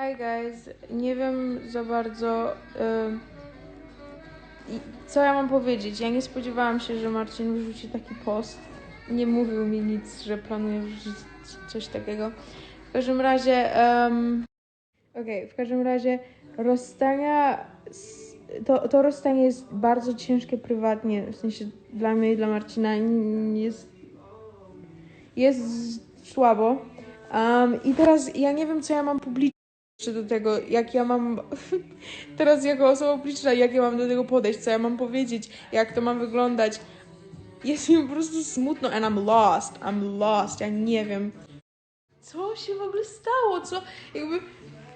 Hi guys, nie wiem za bardzo i- co ja mam powiedzieć. Ja nie spodziewałam się, że Marcin wrzuci taki post. Nie mówił mi nic, że planuje wrzucić coś takiego. W każdym razie, okej, w każdym razie rozstania, to, to rozstanie jest bardzo ciężkie prywatnie, w sensie dla mnie i dla Marcina jest, jest słabo. Um, I teraz ja nie wiem, co ja mam publicznie jeszcze do tego, jak ja mam teraz jako osoba publiczna, jak ja mam do tego podejść, co ja mam powiedzieć, jak to ma wyglądać. Jest mi po prostu smutno and I'm lost, I'm lost, ja nie wiem. Co się w ogóle stało, co jakby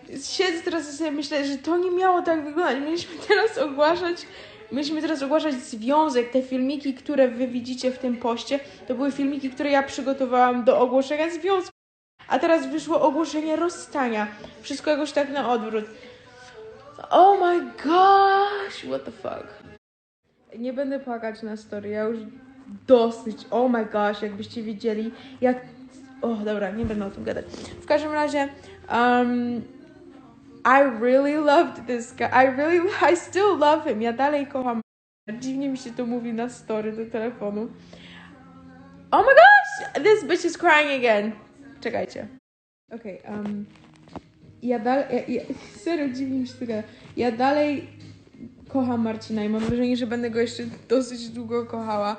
siedzę teraz i sobie myślę, że to nie miało tak wyglądać. Mieliśmy teraz ogłaszać Mieliśmy teraz ogłaszać związek. Te filmiki, które wy widzicie w tym poście, to były filmiki, które ja przygotowałam do ogłoszenia związku. A teraz wyszło ogłoszenie rozstania. Wszystko jakoś tak na odwrót. Oh my gosh, what the fuck. Nie będę płakać na story, ja już dosyć. Oh my gosh, jakbyście widzieli, jak... O, dobra, nie będę o tym gadać. W każdym razie, um, I really loved this guy. I really, I still love him. Ja dalej kocham. Dziwnie mi się to mówi na story do telefonu. Oh my gosh, this bitch is crying again. Czekajcie. Okej, um, ja dalej, ja, ja, serio dziwnie mi się gada. Ja dalej kocham Marcina i mam wrażenie, że będę go jeszcze dosyć długo kochała.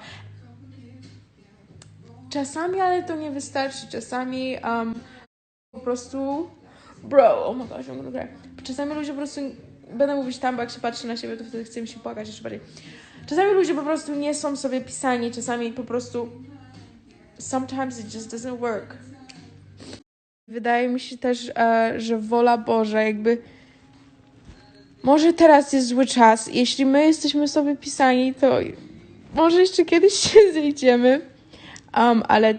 Czasami, ale to nie wystarczy. Czasami um, po prostu bro, oh my gosh, I'm gonna. Czasami ludzie po prostu, będę mówić tam, bo jak się patrzy na siebie, to wtedy chce mi się płakać jeszcze bardziej. Czasami ludzie po prostu nie są sobie pisani, czasami po prostu sometimes it just doesn't work. Wydaje mi się też, e, że wola Boża jakby może teraz jest zły czas. Jeśli my jesteśmy sobie pisani, to może jeszcze kiedyś się zejdziemy. Um, ale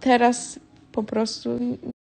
teraz po prostu